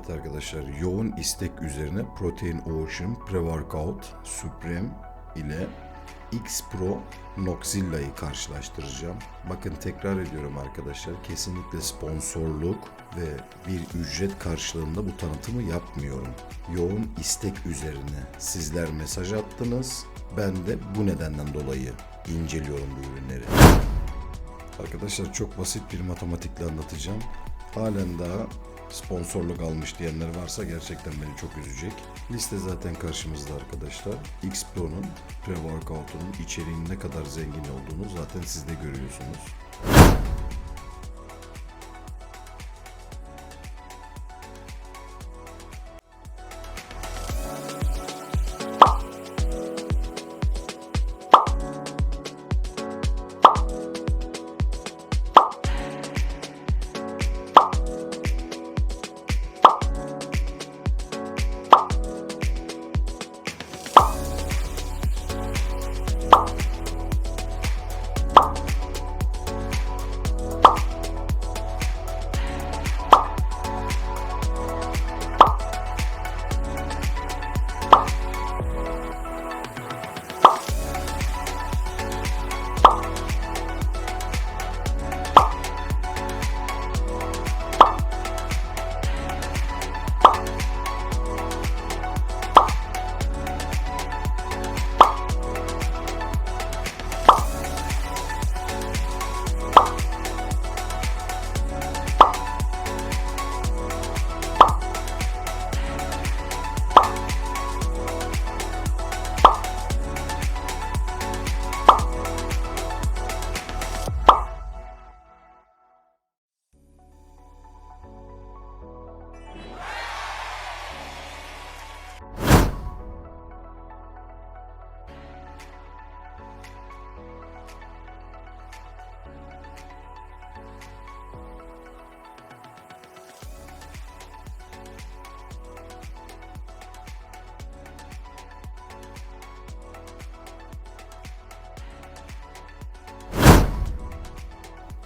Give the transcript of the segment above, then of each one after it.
Evet arkadaşlar yoğun istek üzerine Protein Ocean Pre-Workout Supreme ile X Pro Noxzilla'yı karşılaştıracağım. Bakın tekrar ediyorum arkadaşlar kesinlikle sponsorluk ve bir ücret karşılığında bu tanıtımı yapmıyorum. Yoğun istek üzerine sizler mesaj attınız. Ben de bu nedenden dolayı inceliyorum bu ürünleri. Arkadaşlar çok basit bir matematikle anlatacağım. Halen daha sponsorluk almış diyenler varsa gerçekten beni çok üzecek. Liste zaten karşımızda arkadaşlar. X Pro'nun pre-workout'unun içeriğinin ne kadar zengin olduğunu zaten siz de görüyorsunuz.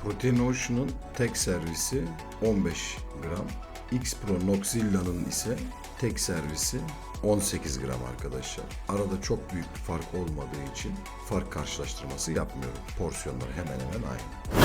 Protein Ocean'ın tek servisi 15 gram. X Pro Noxzilla'nın ise tek servisi 18 gram arkadaşlar. Arada çok büyük bir fark olmadığı için fark karşılaştırması yapmıyorum. Porsiyonları hemen hemen aynı.